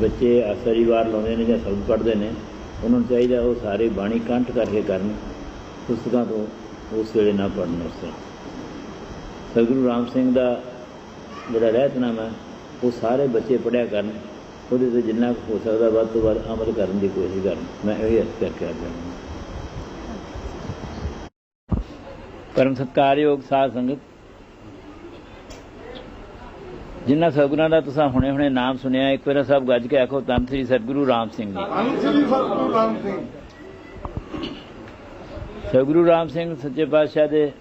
ਬੱਚੇ ਆਸਰੀ ਵਾਰ ਲਾਉਂਦੇ ਨੇ ਜਾਂ ਸਬਕ ਪੜ੍ਹਦੇ ਨੇ ਉਹਨਾਂ ਨੂੰ ਚਾਹੀਦਾ ਉਹ ਸਾਰੇ ਬਾਣੀ ਕੰਠ ਕਰਕੇ ਕਰਨ ਪੁਸਤਕਾਂ ਤੋਂ ਉਸ ਵੇਲੇ ਨਾ ਪੜ੍ਹਨ ਉਸ ਸਤਿਗੁਰੂ ਰਾਮ ਸਿੰਘ ਦਾ ਜਿਹੜਾ ਰਹਿਤਨਾਮਾ ਹੈ ਉਹ ਸਾਰੇ ਬੱਚੇ ਪੜ੍ਹਿਆ ਕਰਨ ਉਹਦੇ ਤੇ ਜਿੰਨਾ ਕੁ ਹੋ ਸਕਦਾ ਵੱਧ ਤੋਂ ਵੱਧ ਅਮਲ ਕਰਨ ਦੀ ਕੋਸ਼ਿਸ਼ ਕਰਨ। ਮੈਂ ਇਹ ਅਰਜ਼ ਕਰਕੇ ਆਜਾਂ ਪਰਮ ਸਤਿਕਾਰਯੋਗ ਸਾਧ ਸੰਗਤ ਜਿਨ੍ਹਾਂ ਸਤਿਗੁਰਾਂ ਦਾ ਤੁਸੀਂ ਹੁਣੇ ਹੁਣੇ ਨਾਮ ਸੁਣਿਆ ਇੱਕ ਵਾਰ ਸਭ ਗੱਜ ਕੇ ਆਖੋ ਤਨ ਸ੍ਰੀ ਸਤਿਗੁਰੂ ਰਾਮ ਸਿੰਘ ਜੀ। ਸ੍ਰੀ ਸਤਿਗੁਰੂ ਰਾਮ ਸਿੰਘ। ਸਤਿਗੁਰੂ ਰਾਮ ਸਿੰਘ ਸੱਚੇ ਪਾਤਸ਼ਾਹ ਦੇ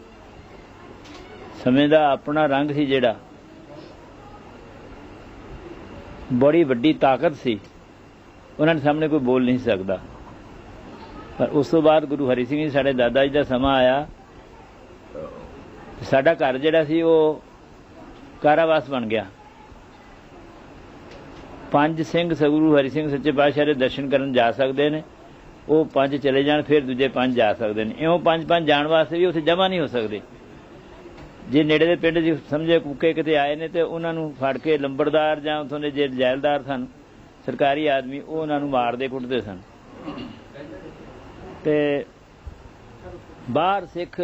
ਸਮੇਂ ਦਾ ਆਪਣਾ ਰੰਗ ਸੀ ਜਿਹੜਾ। ਬੜੀ ਵੱਡੀ ਤਾਕਤ ਸੀ। ਉਹਨਾਂ ਦੇ ਸਾਹਮਣੇ ਕੋਈ ਬੋਲ ਨਹੀਂ ਸਕਦਾ। ਪਰ ਉਸ ਤੋਂ ਬਾਅਦ ਗੁਰੂ ਹਰੀ ਸਿੰਘ ਜੀ ਸਾਡੇ ਦਾਦਾ ਜੀ ਦਾ ਸਮਾਂ ਆਇਆ। ਸਾਡਾ ਘਰ ਜਿਹੜਾ ਸੀ ਉਹ ਕਾਰਾਵਾਸ ਬਣ ਗਿਆ। ਪੰਜ ਸਿੰਘ ਸਤਿਗੁਰੂ ਹਰੀ ਸਿੰਘ ਸੱਚੇ ਪਾਤਸ਼ਾਹ ਦੇ ਦਰਸ਼ਨ ਕਰਨ ਜਾ ਸਕਦੇ ਨੇ। ਉਹ ਪੰਜ ਚਲੇ ਜਾਣ, ਫਿਰ ਦੂਜੇ ਪੰਜ ਜਾ ਸਕਦੇ ਨੇ। ਇਉਂ ਪੰਜ ਪੰਜ ਜਾਣ ਵਾਸਤੇ ਵੀ ਉੱਥੇ ਜਮਾ ਨਹੀਂ ਹੋ ਸਕਦੇ। ਜੇ ਨੇੜੇ ਦੇ ਪਿੰਡ ਜੀ ਸਮਝੇ ਕੁੱਕੇ ਕਿਤੇ ਆਏ ਨੇ ਤੇ ਉਹਨਾਂ ਨੂੰ ਫੜ ਕੇ ਲੰਬੜਦਾਰ ਜਾਂ ਉਥੋਂ ਦੇ ਜੇ ਜੈਲਦਾਰ ਸਨ, ਸਰਕਾਰੀ ਆਦਮੀ, ਉਹ ਉਹਨਾਂ ਨੂੰ ਮਾਰਦੇ, ਕੁੱਟਦੇ ਸਨ। ਤੇ ਬਾਹਰ ਸਿੱਖ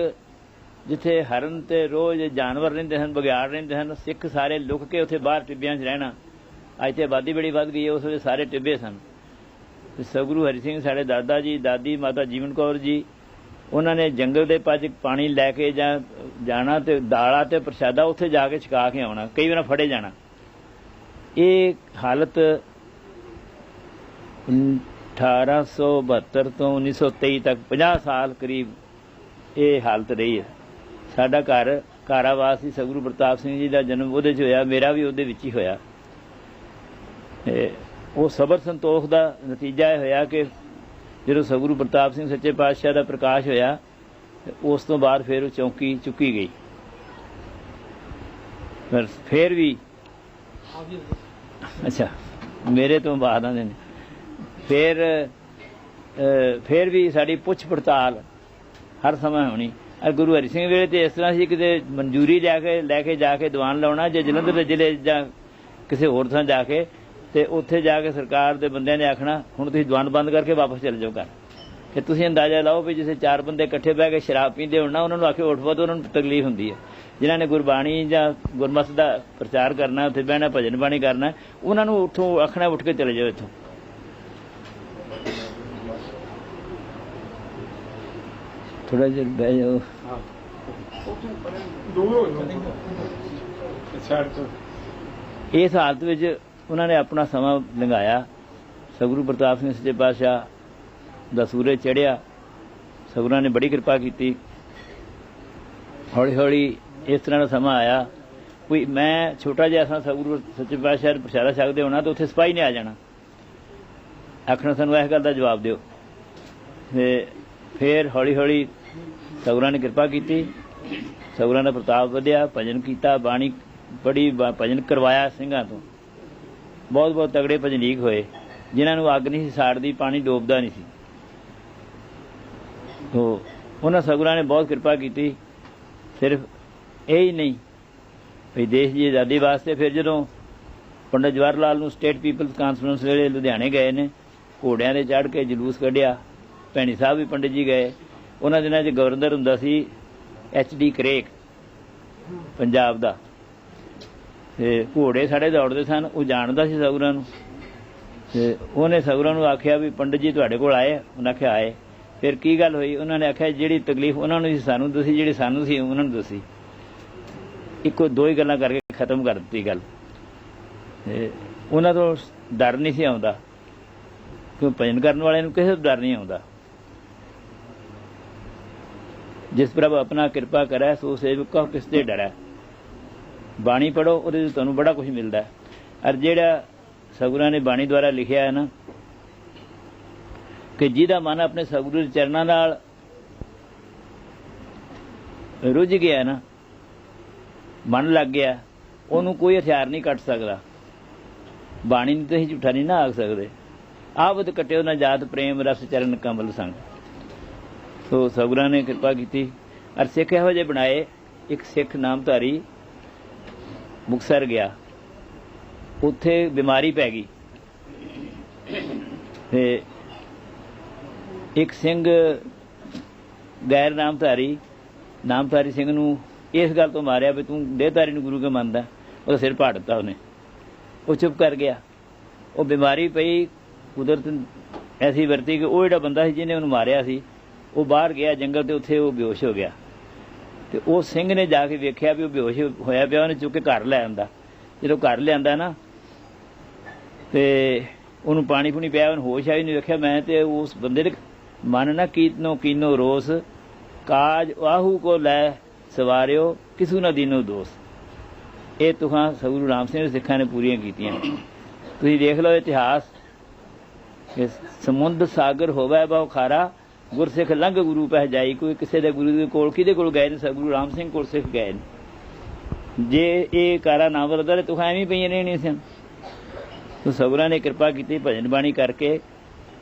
ਜਿੱਥੇ ਹਰਨ ਤੇ ਰੋਜ਼ ਜਾਨਵਰ ਰਹਿੰਦੇ ਹਨ ਬਗਿਆੜ ਰਹਿੰਦੇ ਹਨ, ਸਿੱਖ ਸਾਰੇ ਲੁਕ ਕੇ ਉੱਥੇ ਬਾਹਰ ਟਿੱਬਿਆਂ 'ਚ ਰਹਿਣਾ। ਅੱਜ ਤੇ ਆਬਾਦੀ ਬੜੀ ਵੱਧ ਗਈ ਹੈ, ਉਸ ਵੇਲੇ ਸਾਰੇ ਟਿੱਬੇ ਸਨ। ਤੇ ਸਤਿਗੁਰੂ ਹਰੀ ਸਿੰਘ, ਸਾਡੇ ਦਾਦਾ ਜੀ, ਦਾਦੀ ਮਾਤਾ ਜੀਵਨ ਕੌਰ ਜੀ, ਉਹਨਾਂ ਨੇ ਜੰਗਲ ਦੇ ਪੱਜ ਪਾਣੀ ਲੈ ਕੇ ਜਾਂ ਜਾਣਾ ਤੇ ਦਾਲਾ ਤੇ ਪ੍ਰਸ਼ਾਦਾ ਉੱਥੇ ਜਾ ਕੇ ਛਕਾ ਕੇ ਆਉਣਾ, ਕਈ ਵਾਰ ਫੜੇ ਜਾਣਾ। ਇਹ ਹਾਲਤ 1872 ਤੋਂ 1923 ਤੱਕ 50 ਸਾਲ ਕਰੀਬ ਇਹ ਹਾਲਤ ਰਹੀ ਹੈ। ਸਾਡਾ ਘਰ ਕਾਰਾਵਾਸ ਸੀ ਸਤਿਗੁਰੂ ਪ੍ਰਤਾਪ ਸਿੰਘ ਜੀ ਦਾ ਜਨਮ ਉਹਦੇ 'ਚ ਹੋਇਆ, ਮੇਰਾ ਵੀ ਉਹਦੇ ਵਿੱਚ ਹੀ ਹੋਇਆ। ਤੇ ਉਹ ਸਬਰ ਸੰਤੋਖ ਦਾ ਨਤੀਜਾ ਇਹ ਹੋਇਆ ਕਿ ਜਦੋਂ ਸਤਿਗੁਰੂ ਪ੍ਰਤਾਪ ਸਿੰਘ ਸੱਚੇ ਪਾਤਸ਼ਾਹ ਦਾ ਪ੍ਰਕਾਸ਼ ਹੋਇਆ ਉਸ ਤੋਂ ਬਾਅਦ ਫਿਰ ਉਹ ਚੌਂਕੀ ਚੁੱਕੀ ਗਈ। ਪਰ ਫਿਰ ਵੀ ਅੱਛਾ, ਮੇਰੇ ਤੋਂ ਬਾਅਦ ਆਉਂਦੇ ਨੇ ਫਿਰ ਫਿਰ ਵੀ ਸਾਡੀ ਪੁੱਛ ਪੜਤਾਲ ਹਰ ਸਮਾਂ ਹੋਣੀ। ਅਰ ਗੁਰੂ ਹਰੀ ਸਿੰਘ ਵੇਲੇ ਤੇ ਇਸ ਤਰ੍ਹਾਂ ਸੀ ਕਿਤੇ ਮਨਜ਼ੂਰੀ ਲੈ ਕੇ ਲੈ ਕੇ ਜਾ ਕੇ ਦੀਵਾਨ ਲਾਉਣਾ ਜੇ ਜਲੰਧਰ ਦੇ ਜ਼ਿਲ੍ਹੇ ਜਾਂ ਕਿਸੇ ਹੋਰ ਥਾਂ ਜਾ ਕੇ ਤੇ ਉੱਥੇ ਜਾ ਕੇ ਸਰਕਾਰ ਦੇ ਬੰਦਿਆਂ ਨੇ ਆਖਣਾ, ਹੁਣ ਤੁਸੀਂ ਦੀਵਾਨ ਬੰਦ ਕਰਕੇ ਵਾਪਸ ਚਲੇ ਜਾਓ ਘਰ। ਤੇ ਤੁਸੀਂ ਅੰਦਾਜ਼ਾ ਲਾਓ ਵੀ ਜਿਸੇ ਚਾਰ ਬੰਦੇ ਇਕੱਠੇ ਬਹਿ ਕੇ ਸ਼ਰਾਬ ਪੀਂਦੇ ਹੋਣ ਨਾ, ਉਹਨਾਂ ਨੂੰ ਆਖੇ ਉੱਠ ਵੋ ਉਹਨਾਂ ਨੂੰ ਤਕਲੀਫ ਹੁੰਦੀ ਹੈ। ਜਿਨ੍ਹਾਂ ਨੇ ਗੁਰਬਾਣੀ ਜਾਂ ਗੁਰਮਤਿ ਦਾ ਪ੍ਰਚਾਰ ਕਰਨਾ, ਉੱਥੇ ਬਹਿਣਾ ਭਜਨ ਬਾਣੀ ਕਰਨਾ, ਉਹਨਾਂ ਨੂੰ ਉੱਥੋਂ ਆਖਣਾ, ਉੱਠ ਕੇ ਚਲੇ ਜਾਓ ਇੱਥੋਂ। ਥੋੜਾ ਜਿਹਾ ਬਹਿ ਜਾਓ। ਇਸ ਹਾਲਤ ਵਿੱਚ ਉਹਨਾਂ ਨੇ ਆਪਣਾ ਸਮਾਂ ਲੰਘਾਇਆ। ਸਤਿਗੁਰੂ ਪ੍ਰਤਾਪ ਸਿੰਘ ਸੱਚੇ ਪਾਤਸ਼ਾਹ ਦਾ ਸੂਰਜ ਚੜਿਆ ਸਤਿਗੁਰਾਂ ਨੇ ਬੜੀ ਕਿਰਪਾ ਕੀਤੀ। ਹੌਲੀ ਹੌਲੀ ਇਸ ਤਰ੍ਹਾਂ ਦਾ ਸਮਾਂ ਆਇਆ। ਕੋਈ ਮੈਂ ਛੋਟਾ ਜਿਹਾ ਸਾਂ ਸਤਿਗੁਰੂ ਸੱਚੇ ਪਾਤਸ਼ਾਹ ਦੇ ਪ੍ਰਸ਼ਾਦਾ ਛਕਦੇ ਹੋਣਾ ਤਾਂ ਉੱਥੇ ਸਿਪਾਹੀ ਨੇ ਆ ਜਾਣਾ। ਆਖਣਾ ਸਾਨੂੰ ਇਸ ਗੱਲ ਦਾ ਜਵਾਬ ਦਿਓ। ਤੇ ਫਿਰ ਹੌਲੀ ਹੌਲੀ ਸਤਿਗੁਰਾਂ ਨੇ ਕਿਰਪਾ ਕੀਤੀ। ਸਤਿਗੁਰਾਂ ਦਾ ਪ੍ਰਤਾਪ ਵਧਿਆ, ਭਜਨ ਕੀਤਾ, ਬਾਣੀ ਬੜੀ ਭਜਨ ਕਰਵਾਇਆ ਸਿੰਘਾਂ ਤੋਂ। ਬਹੁਤ ਬਹੁਤ ਤਗੜੇ ਭਜਨੀਕ ਹੋਏ, ਜਿਨ੍ਹਾਂ ਨੂੰ ਅੱਗ ਨਹੀਂ ਸੀ ਸਾੜਦੀ, ਪਾਣੀ ਡੋਬਦਾ ਨਹੀਂ ਸੀ। ਤੋ ਉਹਨਾਂ ਸਗੁਰਾਂ ਨੇ ਬਹੁਤ ਕਿਰਪਾ ਕੀਤੀ। ਸਿਰਫ ਇਹ ਹੀ ਨਹੀਂ ਵੀ ਦੇਸ਼ ਦੀ ਆਜ਼ਾਦੀ ਵਾਸਤੇ ਫਿਰ ਜਦੋਂ ਪੰਡਤ ਜਵਾਹਰ ਲਾਲ ਨੂੰ ਸਟੇਟ ਪੀਪਲਸ ਕਾਨਫਰੰਸ ਵੇਲੇ ਲੁਧਿਆਣੇ ਗਏ ਨੇ, ਘੋੜਿਆਂ ਦੇ ਚੜ੍ਹ ਕੇ ਜਲੂਸ ਕੱਢਿਆ, ਭੈਣੀ ਸਾਹਿਬ ਵੀ ਪੰਡਿਤ ਜੀ ਗਏ। ਉਹਨਾਂ ਦਿਨਾਂ 'ਚ ਗਵਰਨਰ ਹੁੰਦਾ ਸੀ ਐਚ ਡੀ ਕਰੇਕ ਪੰਜਾਬ ਦਾ। ਤੇ ਘੋੜੇ ਸਾਡੇ ਦੌੜਦੇ ਸਨ, ਉਹ ਜਾਣਦਾ ਸੀ ਸਗੁਰਾਂ ਨੂੰ। ਤੇ ਉਹਨੇ ਸਗੁਰਾਂ ਨੂੰ ਆਖਿਆ ਵੀ ਪੰਡਿਤ ਜੀ ਤੁਹਾਡੇ ਕੋਲ ਆਏ ਉਹਨਾਂ ਆਖਿਆ, ਆਏ। ਫਿਰ ਕੀ ਗੱਲ ਹੋਈ? ਉਹਨਾਂ ਨੇ ਆਖਿਆ, ਜਿਹੜੀ ਤਕਲੀਫ ਉਹਨਾਂ ਨੂੰ ਸੀ, ਸਾਨੂੰ ਦੱਸੀ, ਜਿਹੜੀ ਸਾਨੂੰ ਸੀ, ਉਹਨਾਂ ਨੂੰ ਦੱਸੀ। ਇੱਕੋ ਦੋ ਹੀ ਗੱਲਾਂ ਕਰਕੇ ਖਤਮ ਕਰ ਦਿੱਤੀ ਗੱਲ। ਤੇ ਉਹਨਾਂ ਤੋਂ ਡਰ ਨਹੀਂ ਸੀ ਆਉਂਦਾ। ਕਿਉਂ ਭਜਨ ਕਰਨ ਵਾਲਿਆਂ ਨੂੰ ਕਿਸੇ ਤੋਂ ਡਰ ਨਹੀਂ ਆਉਂਦਾ। ਜਿਸ ਪ੍ਰਭ ਆਪਣਾ ਕਿਰਪਾ ਕਰੈ, ਸੋ ਸੇਵਕ ਕਿਸ ਤੇ ਡਰੈ। ਬਾਣੀ ਪੜੋ ਉਹਦੇ ਤੋਂ ਤੁਹਾਨੂੰ ਬੜਾ ਕੁਝ ਮਿਲਦਾ ਹੈ। ਅਰ ਜਿਹੜਾ ਸਗੁਰਾਂ ਨੇ ਬਾਣੀ ਦੁਆਰਾ ਲਿਖਿਆ ਹੈ ਨਾ, ਕਿ ਜਿਹਦਾ ਮਨ ਆਪਣੇ ਸਗੁਰੂ ਦੇ ਚਰਨਾਂ ਨਾਲ ਰੁੱਝ ਗਿਆ ਨਾ, ਮਨ ਲੱਗ ਗਿਆ, ਉਹਨੂੰ ਕੋਈ ਹਥਿਆਰ ਨਹੀਂ ਕੱਟ ਸਕਦਾ। ਬਾਣੀ ਨੂੰ ਤੁਸੀਂ ਝੂਠਾ ਨਹੀਂ ਨਾ ਆਖ ਸਕਦੇ। ਆਵਦ ਕਟਿਓ ਨਾ ਜਾਤ, ਪ੍ਰੇਮ, ਰਸ, ਚਰਨ ਕਮਲ ਸੰਗ। ਸੋ ਸਗੁਰਾਂ ਨੇ ਕਿਰਪਾ ਕੀਤੀ। ਅਰ ਸਿੱਖ ਇਹੋ ਜਿਹੇ ਬਣਾਏ, ਇੱਕ ਸਿੱਖ ਨਾਮਧਾਰੀ ਮੁਕਸਰ ਗਿਆ। ਉੱਥੇ ਬਿਮਾਰੀ ਪੈ ਗਈ। ਤੇ ਇੱਕ ਸਿੰਘ ਗੈਰ ਨਾਮਧਾਰੀ ਨਾਮਧਾਰੀ ਸਿੰਘ ਨੂੰ ਇਸ ਗੱਲ ਤੋਂ ਮਾਰਿਆ ਵੀ ਤੂੰ ਦੇਹਧਾਰੀ ਨੂੰ ਗੁਰੂ ਕੇ ਮੰਨਦਾ? ਉਹਦਾ ਸਿਰ ਪਾੜ ਦਿੱਤਾ ਉਹਨੇ। ਉਹ ਚੁੱਪ ਕਰ ਗਿਆ। ਉਹ ਬਿਮਾਰੀ ਪਈ, ਕੁਦਰਤ ਐਸੀ ਵਰਤੀ ਕਿ ਉਹ ਜਿਹੜਾ ਬੰਦਾ ਸੀ ਜਿਹਨੇ ਉਹਨੂੰ ਮਾਰਿਆ ਸੀ ਉਹ ਬਾਹਰ ਗਿਆ, ਜੰਗਲ ਤੇ ਉੱਥੇ ਉਹ ਬੇਹੋਸ਼ ਹੋ ਗਿਆ। ਤੇ ਉਹ ਸਿੰਘ ਨੇ ਜਾ ਕੇ ਵੇਖਿਆ ਵੀ ਉਹ ਬੇਹੋਸ਼ ਹੋਇਆ ਪਿਆ, ਉਹਨੇ ਚੁੱਕ ਕੇ ਘਰ ਲੈ ਆਂਦਾ। ਜਦੋਂ ਘਰ ਲਿਆਂਦਾ ਨਾ, ਤੇ ਉਹਨੂੰ ਪਾਣੀ ਪੂਣੀ ਪਿਆ, ਉਹਨੂੰ ਹੋਸ਼ ਆਈ ਨਹੀਂ ਵੇਖਿਆ, ਮੈਂ ਤੇ ਉਸ ਬੰਦੇ ਦੇ ਮਨ ਨਾ ਕੀਤਨੋ ਕੀਨੋ ਰੋਸ, ਕਾਜ ਆਹੂ ਕੋ ਲੈ ਸਵਾਰਿਓ, ਕਿਸੂ ਨਾ ਦੀਨੋ ਦੋਸ। ਇਹ ਤੁਹਾਂ ਸਗੁਰੂ ਰਾਮ ਸਿੰਘ ਸਿੱਖਾਂ ਨੇ ਪੂਰੀਆਂ ਕੀਤੀਆਂ। ਤੁਸੀਂ ਦੇਖ ਲਓ ਇਤਿਹਾਸ ਕਿ ਸਮੁੰਦ ਸਾਗਰ ਹੋਵੇ ਬਹੁ ਖਾਰਾ ਗੁਰਸਿੱਖ ਲੰਘ ਗੁਰੂ ਪਹਿ ਜਾਈ, ਕੋਈ ਕਿਸੇ ਦੇ ਗੁਰੂ ਦੇ ਕੋਲ, ਕਿਹਦੇ ਕੋਲ ਗਏ ਨੇ ਸਗੁਰੂ ਰਾਮ ਸਿੰਘ ਕੋਲ ਸਿੱਖ ਗਏ ਨੇ? ਜੇ ਇਹ ਕਾਰਾ ਨਾ ਵਰਦਾ ਤੇ ਐਵੇਂ ਪਈਆਂ ਰਹਿਣੀਆਂ ਸਨ। ਤੋ ਸਗੁਰਾਂ ਨੇ ਕਿਰਪਾ ਕੀਤੀ, ਭਜਨ ਬਾਣੀ ਕਰਕੇ,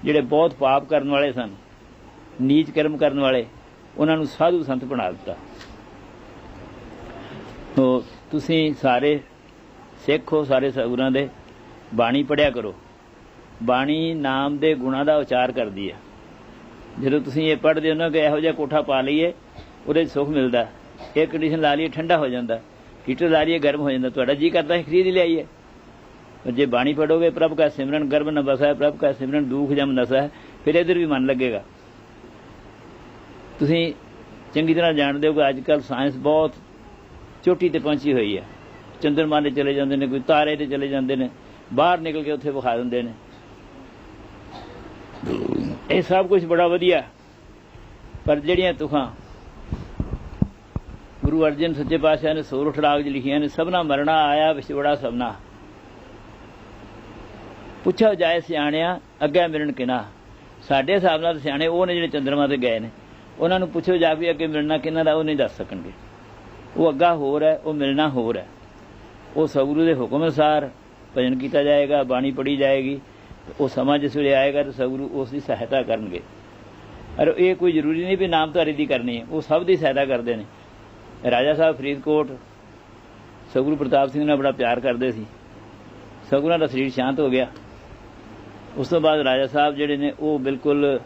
ਜਿਹੜੇ ਬਹੁਤ ਪਾਪ ਕਰਨ ਵਾਲੇ ਸਨ, ਨੀਚ ਕਰਮ ਕਰਨ ਵਾਲੇ, ਉਹਨਾਂ ਨੂੰ ਸਾਧੂ ਸੰਤ ਬਣਾ ਦਿੱਤਾ। ਤੋ ਤੁਸੀਂ ਸਾਰੇ ਸਿੱਖ ਹੋ, ਸਾਰੇ ਸਗੁਰਾਂ ਦੇ, ਬਾਣੀ ਪੜਿਆ ਕਰੋ। ਬਾਣੀ ਨਾਮ ਦੇ ਗੁਣਾਂ ਦਾ ਉਚਾਰ ਕਰਦੀ ਹੈ। ਜਦੋਂ ਤੁਸੀਂ ਇਹ ਪੜ੍ਹਦੇ ਹੋ ਨਾ ਕਿ ਇਹੋ ਜਿਹਾ ਕੋਠਾ ਪਾ ਲਈਏ, ਉਹਦੇ 'ਚ ਸੁੱਖ ਮਿਲਦਾ। ਇਹ ਕੰਡੀਸ਼ਨ ਲਾ ਲਈਏ, ਠੰਡਾ ਹੋ ਜਾਂਦਾ। ਹੀਟਰ ਲਾ ਲਈਏ, ਗਰਮ ਹੋ ਜਾਂਦਾ। ਤੁਹਾਡਾ ਜੀ ਕਰਦਾ ਹੈ, ਖਰੀਦ ਲਿਆਈਏ। ਪਰ ਜੇ ਬਾਣੀ ਪੜੋਗੇ ਪ੍ਰਭ ਕਾ ਸਿਮਰਨ ਗਰਭ ਨ ਬਸੈ, ਪ੍ਰਭ ਕਾ ਸਿਮਰਨ ਦੁਖ ਜਮ ਨਸੈ, ਫਿਰ ਇਧਰ ਵੀ ਮਨ ਲੱਗੇਗਾ। ਤੁਸੀਂ ਚੰਗੀ ਤਰ੍ਹਾਂ ਜਾਣਦੇ ਹੋ ਕਿ ਅੱਜ ਕੱਲ ਸਾਇੰਸ ਬਹੁਤ ਚੋਟੀ ਤੇ ਪਹੁੰਚੀ ਹੋਈ ਹੈ। ਚੰਦਰਮਾ ਦੇ ਚਲੇ ਜਾਂਦੇ ਨੇ, ਕੋਈ ਤਾਰੇ ਤੇ ਚਲੇ ਜਾਂਦੇ ਨੇ, ਬਾਹਰ ਨਿਕਲ ਕੇ ਉੱਥੇ ਵਿਖਾ ਦਿੰਦੇ ਨੇ। ਇਹ ਸਭ ਕੁਝ ਬੜਾ ਵਧੀਆ। ਪਰ ਜਿਹੜੀਆਂ ਤੁਖਾਂ ਗੁਰੂ ਅਰਜਨ ਸੱਚੇ ਪਾਤਸ਼ਾਹ ਨੇ ਸੋਰਠ ਰਾਗ 'ਚ ਲਿਖੀਆਂ ਨੇ, ਸਭਨਾ ਮਰਣਾ ਆਇਆ ਵਿਛੋੜਾ ਸਭਨਾ। ਪੁੱਛਿਆ ਜਾਏ ਸਿਆਣਿਆ, ਅੱਗੇ ਮਿਲਣ ਕਿਨਾ? ਸਾਡੇ ਹਿਸਾਬ ਨਾਲ ਸਿਆਣੇ ਉਹ ਨੇ ਜਿਹੜੇ ਚੰਦਰਮਾ ਤੇ ਗਏ ਨੇ। ਉਹਨਾਂ ਨੂੰ ਪੁੱਛੋ ਜਾ ਕੇ ਅੱਗੇ ਮਿਲਣਾ ਕਿਹਨਾਂ ਦਾ, ਉਹ ਨਹੀਂ ਦੱਸ ਸਕਣਗੇ। ਉਹ ਅੱਗਾ ਹੋਰ ਹੈ, ਉਹ ਮਿਲਣਾ ਹੋਰ ਹੈ। ਉਹ ਸਤਿਗੁਰੂ ਦੇ ਹੁਕਮ ਅਨੁਸਾਰ ਭਜਨ ਕੀਤਾ ਜਾਏਗਾ, ਬਾਣੀ ਪੜੀ ਜਾਏਗੀ। ਉਹ ਸਮਾਂ ਜਿਸ ਵੇਲੇ ਆਏਗਾ ਤਾਂ ਸਗੁਰੂ ਉਸ ਦੀ ਸਹਾਇਤਾ ਕਰਨਗੇ। ਅਰ ਇਹ ਕੋਈ ਜ਼ਰੂਰੀ ਨਹੀਂ ਵੀ ਨਾਮਧਾਰੀ ਦੀ ਕਰਨੀ ਹੈ, ਉਹ ਸਭ ਦੀ ਸਹਾਇਤਾ ਕਰਦੇ ਨੇ। ਰਾਜਾ ਸਾਹਿਬ ਫਰੀਦਕੋਟ ਸਤਿਗੁਰੂ ਪ੍ਰਤਾਪ ਸਿੰਘ ਨਾਲ ਬੜਾ ਪਿਆਰ ਕਰਦੇ ਸੀ। ਸਤਿਗੁਰਾਂ ਦਾ ਸਰੀਰ ਸ਼ਾਂਤ ਹੋ ਗਿਆ। ਉਸ ਤੋਂ ਬਾਅਦ ਰਾਜਾ ਸਾਹਿਬ ਜਿਹੜੇ ਨੇ, ਉਹ ਬਿਲਕੁਲ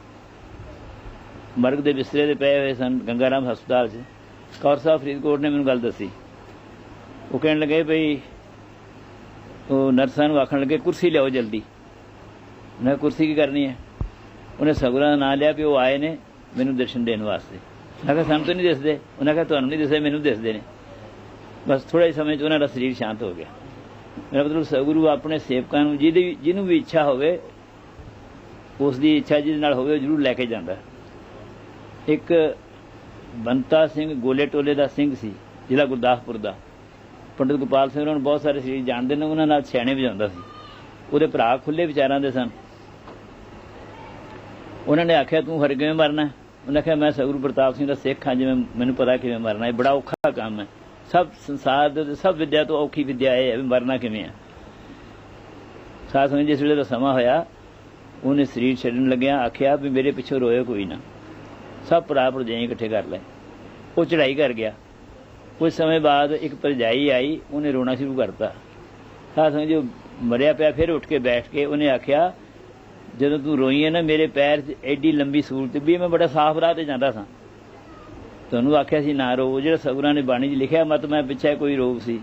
ਮਰਗ ਦੇ ਬਿਸਤਰੇ ਤੇ ਪਏ ਹੋਏ ਸਨ, ਗੰਗਾਰਾਮ ਹਸਪਤਾਲ 'ਚ। ਕੌਰ ਸਾਹਿਬ ਫਰੀਦਕੋਟ ਨੇ ਮੈਨੂੰ ਗੱਲ ਦੱਸੀ। ਉਹ ਕਹਿਣ ਲੱਗੇ ਭਈ ਉਹ ਨਰਸਾਂ ਨੂੰ ਆਖਣ ਲੱਗੇ, ਕੁਰਸੀ ਲਿਆਓ ਜਲਦੀ। ਮੈਂ ਕੁਰਸੀ ਕੀ ਕਰਨੀ ਹੈ? ਉਹਨੇ ਸਗੁਰਾਂ ਦਾ ਨਾਂ ਲਿਆ ਵੀ ਉਹ ਆਏ ਨੇ ਮੈਨੂੰ ਦਰਸ਼ਨ ਦੇਣ ਵਾਸਤੇ। ਮੈਂ ਕਿਹਾ, ਸਾਨੂੰ ਤਾਂ ਨਹੀਂ ਦਿਸਦੇ। ਉਹਨਾਂ ਕਿਹਾ, ਤੁਹਾਨੂੰ ਨਹੀਂ ਦਿਸਦੇ, ਮੈਨੂੰ ਦਿਸਦੇ ਨੇ। ਬਸ ਥੋੜੇ ਸਮੇਂ 'ਚ ਉਹਨਾਂ ਦਾ ਸਰੀਰ ਸ਼ਾਂਤ ਹੋ ਗਿਆ। ਮੇਰਾ ਮਤਲਬ ਸਗੁਰੂ ਆਪਣੇ ਸੇਵਕਾਂ ਨੂੰ, ਜਿਹਦੀ ਜਿਹਨੂੰ ਵੀ ਇੱਛਾ ਹੋਵੇ ਉਸ ਦੀ ਇੱਛਾ ਜਿਹਦੇ ਨਾਲ ਹੋਵੇ, ਉਹ ਜ਼ਰੂਰ ਲੈ ਕੇ ਜਾਂਦਾ। ਇੱਕ ਬੰਤਾ ਸਿੰਘ ਗੋਲੇ ਟੋਲੇ ਦਾ ਸਿੰਘ ਸੀ, ਜ਼ਿਲ੍ਹਾ ਗੁਰਦਾਸਪੁਰ ਦਾ। ਪੰਡਿਤ ਗੋਪਾਲ ਸਿੰਘ ਉਹਨਾਂ ਨੂੰ ਬਹੁਤ ਸਾਰੇ ਸਰੀਰ ਜਾਣਦੇ ਨੇ, ਉਹਨਾਂ ਨਾਲ ਛੈਣੇ ਵਜਾਉਂਦਾ ਸੀ। ਉਹਦੇ ਭਰਾ ਖੁੱਲੇ ਵਿਚਾਰਾਂ ਦੇ ਸਨ। ਉਹਨਾਂ ਨੇ ਆਖਿਆ, ਤੂੰ ਹਰ ਕਿਵੇਂ ਮਰਨਾ? ਉਹਨੇ ਆਖਿਆ, ਮੈਂ ਸਗੁਰੂ ਪ੍ਰਤਾਪ ਸਿੰਘ ਦਾ ਸਿੱਖ ਹਾਂ, ਜਿਵੇਂ ਮੈਨੂੰ ਪਤਾ ਕਿਵੇਂ ਮਰਨਾ ਇਹ ਬੜਾ ਔਖਾ ਕੰਮ ਹੈ। ਸਭ ਸੰਸਾਰ ਦੇ ਸਭ ਵਿਦਿਆ ਤੋਂ ਔਖੀ ਵਿਦਿਆ ਇਹ ਹੈ ਵੀ ਮਰਨਾ ਕਿਵੇਂ ਹੈ? ਸਾਧ ਸੰਗਤ, ਜਿਸ ਵੇਲੇ ਦਾ ਸਮਾਂ ਹੋਇਆ, ਉਹਨੇ ਸਰੀਰ ਛੱਡਣ ਲੱਗਿਆ, ਆਖਿਆ ਵੀ ਮੇਰੇ ਪਿੱਛੋਂ ਰੋਏ ਕੋਈ ਨਾ। ਸਭ ਭਰਾ ਭਰਜਾਈ ਇਕੱਠੇ ਕਰ ਲਏ। ਉਹ ਚੜਾਈ ਕਰ ਗਿਆ। ਕੁਝ ਸਮੇਂ ਬਾਅਦ ਇੱਕ ਭਰਜਾਈ ਆਈ, ਉਹਨੇ ਰੋਣਾ ਸ਼ੁਰੂ ਕਰਤਾ। ਸਾਧ ਸੰਗਤ ਜੋ ਮਰਿਆ ਪਿਆ, ਫਿਰ ਉੱਠ ਕੇ ਬੈਠ ਕੇ ਉਹਨੇ ਆਖਿਆ ਜਦੋਂ ਤੂੰ ਰੋਈ ਹੈ ਨਾ, ਮੇਰੇ ਪੈਰ 'ਚ ਐਡੀ ਲੰਬੀ ਸੂਰਤ ਵੀ ਮੈਂ ਬੜਾ ਸਾਫ਼ ਰਾਹ ਤੇ ਜਾਂਦਾ ਸਾਂ। ਤੁਹਾਨੂੰ ਆਖਿਆ ਸੀ ਨਾ ਰੋਵੋ, ਜਿਹੜਾ ਸਗੁਰਾਂ ਨੇ ਬਾਣੀ 'ਚ ਲਿਖਿਆ, ਮਤ ਮੈਂ ਪਿੱਛੇ ਕੋਈ ਰੋਗ ਸੀ।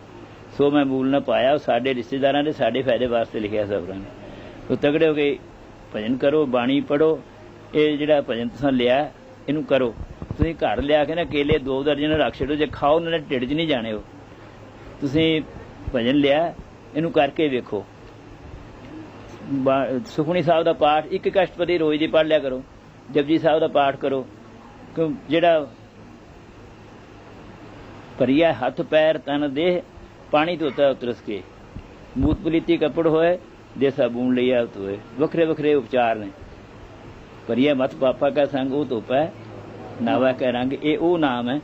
ਸੋ ਮੈਂ ਮੂਲ ਨਾ ਪਾਇਆ, ਉਹ ਸਾਡੇ ਰਿਸ਼ਤੇਦਾਰਾਂ ਦੇ ਸਾਡੇ ਫਾਇਦੇ ਵਾਸਤੇ ਲਿਖਿਆ ਸਗੁਰਾਂ ਨੇ। ਤੋ ਤਗੜੇ ਹੋ ਕੇ, ਭਜਨ ਕਰੋ, ਬਾਣੀ ਪੜੋ ਇਹ ਜਿਹੜਾ ਭਜਨ ਤੁਸੀਂ ਲਿਆ, ਇਹਨੂੰ ਕਰੋ। ਤੁਸੀਂ ਘਰ ਲਿਆ ਕੇ ਨਾ ਕੇਲੇ, ਦੋ ਦਰਜਨ ਰੱਖ ਛੱਡੋ, ਜੇ ਖਾਓ ਉਹਨਾਂ ਨੇ ਢਿੱਡ 'ਚ ਨਹੀਂ ਜਾਣੇ ਉਹ। ਤੁਸੀਂ ਭਜਨ ਲਿਆ, ਇਹਨੂੰ ਕਰਕੇ ਵੇਖੋ। ਸੁਖਣੀ ਸਾਹਿਬ ਦਾ ਪਾਠ ਇੱਕ ਕਸ਼ਟਪਤੀ ਰੋਜ਼ ਦੀ ਪੜ ਲਿਆ ਕਰੋ, ਜਪਜੀ ਸਾਹਿਬ ਦਾ ਪਾਠ ਕਰੋ, ਕਿਉਂ ਜਿਹੜਾ ਭਰੀਆ ਹੱਥ, ਪੈਰ, ਤਨ, ਦੇਹ, ਪਾਣੀ ਧੋਤਾ ਉਤਰਸ ਕੇ। ਮੂਤ ਪਲੀਤੀ ਕੱਪੜ ਹੋਏ ਦੇ ਸਾਬੂਨ ਲਿਆ ਤੋਏ ਵੱਖਰੇ ਵੱਖਰੇ ਉਪਚਾਰ ਨੇ। ਭਰੀਆ ਮਤ ਪਾਪਾ ਕਾ ਸੰਗ ਉਹ ਧੋਪੈ, ਨਾਵਾ ਕਾ ਰੰਗ, ਇਹ ਉਹ ਨਾਮ ਹੈ,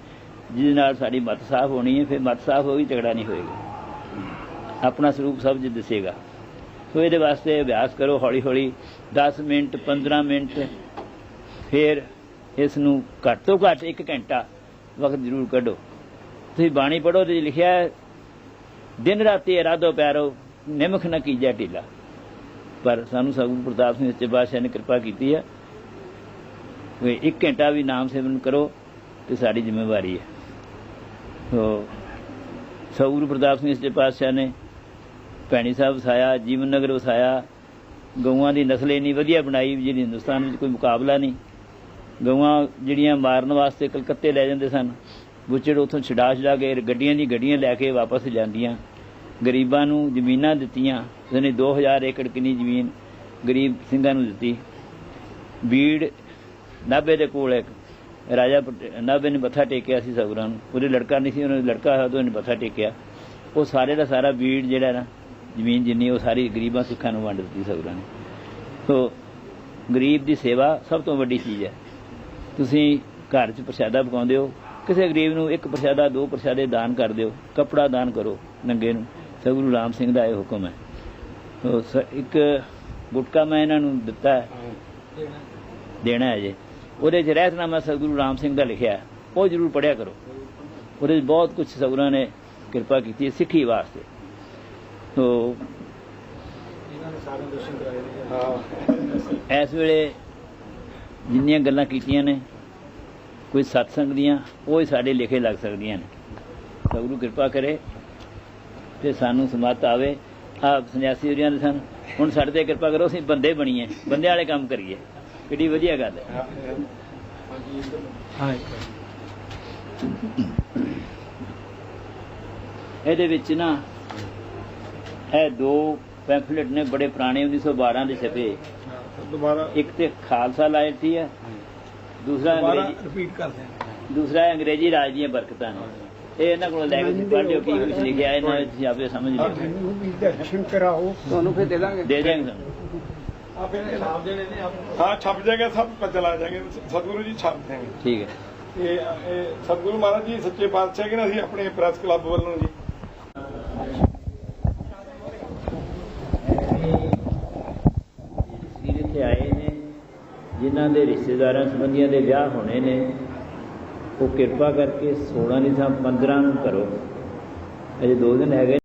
ਜਿਹਦੇ ਨਾਲ ਸਾਡੀ ਮਤ ਸਾਫ਼ ਹੋਣੀ ਹੈ, ਫਿਰ ਮਤ ਸਾਫ਼ ਹੋਈ ਝਗੜਾ ਨਹੀਂ ਹੋਏਗਾ। ਆਪਣਾ ਸਰੂਪ ਸਭ ਜੀ ਦਿਸੇਗਾ। ਸੋ ਇਹਦੇ ਵਾਸਤੇ ਅਭਿਆਸ ਕਰੋ ਹੌਲੀ ਹੌਲੀ 10 ਮਿੰਟ 15 ਮਿੰਟ, ਫਿਰ ਇਸ ਨੂੰ ਘੱਟ ਤੋਂ ਘੱਟ 1 ਘੰਟਾ ਵਕਤ ਜ਼ਰੂਰ ਕੱਢੋ। ਤੁਸੀਂ ਬਾਣੀ ਪੜੋ ਤੇ ਲਿਖਿਆ ਹੈ, ਦਿਨ ਰਾਤੀ ਇਰਾਦੋ ਪਿਆਰੋ, ਨਿਮਖ ਨ ਕੀਜੈ ਢੀਲਾ। ਪਰ ਸਾਨੂੰ ਸਤਿਗੁਰੂ ਪ੍ਰਤਾਪ ਸਿੰਘ ਸੱਚੇ ਪਾਤਸ਼ਾਹ ਨੇ ਕਿਰਪਾ ਕੀਤੀ ਹੈ ਵੀ ਇੱਕ ਘੰਟਾ ਵੀ ਨਾਮ ਸੇਵਨ ਕਰੋ ਤੇ ਸਾਡੀ ਜ਼ਿੰਮੇਵਾਰੀ ਹੈ। ਸੋ ਸਤਿਗੁਰੂ ਪ੍ਰਤਾਪ ਸਿੰਘ ਸੱਚੇ ਪਾਤਸ਼ਾਹ ਨੇ ਭੈਣੀ ਸਾਹਿਬ ਵਸਾਇਆ, ਜੀਵਨ ਨਗਰ ਵਸਾਇਆ, ਗਊਆਂ ਦੀ ਨਸਲ ਇੰਨੀ ਵਧੀਆ ਬਣਾਈ ਜਿਹੜੀ ਹਿੰਦੁਸਤਾਨ ਵਿੱਚ ਕੋਈ ਮੁਕਾਬਲਾ ਨਹੀਂ। ਗਊਆਂ ਜਿਹੜੀਆਂ ਮਾਰਨ ਵਾਸਤੇ ਕਲਕੱਤੇ ਲੈ ਜਾਂਦੇ ਸਨ, ਬੁੱਚੜ ਉਥੋਂ ਛਡਾ ਛਡਾ ਕੇ ਗੱਡੀਆਂ ਦੀ ਗੱਡੀਆਂ ਲੈ ਕੇ ਵਾਪਸ ਜਾਂਦੀਆਂ। ਗਰੀਬਾਂ ਨੂੰ ਜ਼ਮੀਨਾਂ ਦਿੱਤੀਆਂ, ਉਸਨੇ 2000 ਏਕੜ ਕਿੰਨੀ ਜ਼ਮੀਨ ਗਰੀਬ ਸਿੰਘਾਂ ਨੂੰ ਦਿੱਤੀ। ਬੀੜ ਨਾਭੇ ਦੇ ਕੋਲ ਇੱਕ ਰਾਜਾ ਪਟ- ਨਾਭੇ ਨੇ ਮੱਥਾ ਟੇਕਿਆ ਸੀ ਸਗਰਾਂ ਨੂੰ। ਉਹਦੇ ਲੜਕਾ ਨਹੀਂ ਸੀ, ਉਹਨੇ ਲੜਕਾ ਹੋਇਆ ਤਾਂ ਉਹਨੇ ਮੱਥਾ ਟੇਕਿਆ। ਉਹ ਸਾਰੇ ਦਾ ਸਾਰਾ ਬੀੜ ਜਿਹੜਾ ਨਾ ਜ਼ਮੀਨ ਜਿੰਨੀ ਉਹ ਸਾਰੀ ਗਰੀਬਾਂ ਸਿੱਖਾਂ ਨੂੰ ਵੰਡ ਦਿੱਤੀ ਸਗਰਾਂ ਨੇ। ਸੋ ਗਰੀਬ ਦੀ ਸੇਵਾ ਸਭ ਤੋਂ ਵੱਡੀ ਚੀਜ਼ ਹੈ। ਤੁਸੀਂ ਘਰ 'ਚ ਪ੍ਰਸ਼ਾਦਾ ਪਕਾਉਂਦੇ ਹੋ, ਕਿਸੇ ਗਰੀਬ ਨੂੰ ਇੱਕ ਪ੍ਰਸ਼ਾਦਾ, ਦੋ ਪ੍ਰਸ਼ਾਦੇ ਦਾਨ ਕਰ ਦਿਓ, ਕਪੜਾ ਦਾਨ ਕਰੋ ਨੰਗੇ ਨੂੰ। ਸਤਿਗੁਰੂ ਰਾਮ ਸਿੰਘ ਦਾ ਇਹ ਹੁਕਮ ਹੈ। ਸੋ ਸ- ਇੱਕ ਗੁਟਕਾ ਮੈਂ ਇਹਨਾਂ ਨੂੰ ਦਿੱਤਾ ਹੈ। ਦੇਣਾ ਹੈ ਜੇ। ਉਹਦੇ 'ਚ ਰਹਿਤਨਾਮਾ ਸਤਿਗੁਰੂ ਰਾਮ ਸਿੰਘ ਦਾ ਲਿਖਿਆ ਉਹ ਜ਼ਰੂਰ ਪੜਿਆ ਕਰੋ। ਉਹਦੇ 'ਚ ਬਹੁਤ ਕੁਝ ਸਤਿਗੁਰਾਂ ਨੇ ਕਿਰਪਾ ਕੀਤੀ ਸਿੱਖੀ ਵਾਸਤੇ। ਸੋ ਹਾਂ। ਇਸ ਵੇਲੇ ਜਿੰਨੀਆਂ ਗੱਲਾਂ ਕੀਤੀਆਂ ਨੇ ਕੋਈ ਸਤਸੰਗ ਦੀਆਂ ਉਹ ਹੀ ਸਾਡੇ ਲਿਖੇ ਲੱਗ ਸਕਦੀਆਂ ਨੇ। ਸਤਿਗੁਰੂ ਕਿਰਪਾ ਕਰੇ ਤੇ ਸਾਨੂੰ ਸਮਤ ਆਵੇ। ਆਪ ਸੰਨਿਆਸੀ ਉਰੀਆਂ ਦੇ ਸਨ ਹੁਣ ਸਾਡੇ ਤੇ ਕਿਰਪਾ ਕਰੋ ਅਸੀਂ ਬੰਦੇ ਬਣੀਏ ਬੰਦੇ ਵਾਲੇ ਕੰਮ ਕਰੀਏ। ਕਿੱਡੀ ਵਧੀਆ ਗੱਲ ਹਾਂ। ਇਹਦੇ ਵਿੱਚ ਨਾ ਇਹ ਦੋ ਪੈਂਫਲੇਟ ਨੇ ਬੜੇ ਪੁਰਾਣੇ 1912 ਦੇ ਛਪੇ। ਦੁਬਾਰਾ। ਇੱਕ ਤੇ ਖਾਲਸਾ ਲਾਇਲਟੀ ਹੈ ਦੂਸਰਾ ਅੰਗਰੇਜ਼ੀ ਰਿਪੀਟ ਕਰਦੇ ਹਾਂ ਦੂਸਰਾ ਅੰਗਰੇਜ਼ੀ ਰਾਜ ਦੀਆਂ ਬਰਕਤਾਂ ਨੇ। ਇਹ ਇਹਨਾਂ ਕੋਲ ਲੈ ਕੇ ਤੁਸੀਂ ਪੜ੍ਹ ਲਿਓ ਕੀ ਕੁਝ ਲਿਖਿਆ ਇਹਨਾਂ ਵਿੱਚ ਆਪੇ ਸਮਝ ਲਿਓ ਮੈਨੂੰ ਵੀ ਦਰਸ਼ਨ ਕਰਾਓ। ਤੁਹਾਨੂੰ ਫਿਰ ਦੇ ਦਾਂਗੇ। ਦੇ ਤੁਹਾਨੂੰ। ਆਪ ਇਹ ਨਾਮ ਦੇਣੇ ਨੇ ਹਾਂ ਛਪ ਜਾਏਗਾ ਸਭ ਪਤਾ ਚਲਾ ਜਾਏਗੇ। ਸਤਿਗੁਰੂ ਜੀ ਛਾਪ ਦੇਣਗੇ ਠੀਕ ਹੈ। ਇਹ ਇਹ ਸਤਿਗੁਰੂ ਮਹਾਰਾਜ ਜੀ ਸੱਚੇ ਪਾਤਸ਼ਾਹ ਕਿ ਨਾ ਅਸੀਂ ਆਪਣੇ ਪ੍ਰੈਸ ਕਲੱਬ ਵੱਲੋਂ ਜੀ ਸੀਰ ਇੱਥੇ ਆਏ ਨੇ ਜਿਨ੍ਹਾਂ ਦੇ ਰਿਸ਼ਤੇਦਾਰਾਂ ਸੰਬੰਧੀਆਂ ਦੇ ਵਿਆਹ ਹੋਣੇ ਨੇ। ਉਹ ਕਿਰਪਾ ਕਰਕੇ 16 ਨਹੀਂ ਤਾਂ 15 ਨੂੰ ਕਰੋ। ਅਜੇ ਦੋ ਦਿਨ ਹੈਗੇ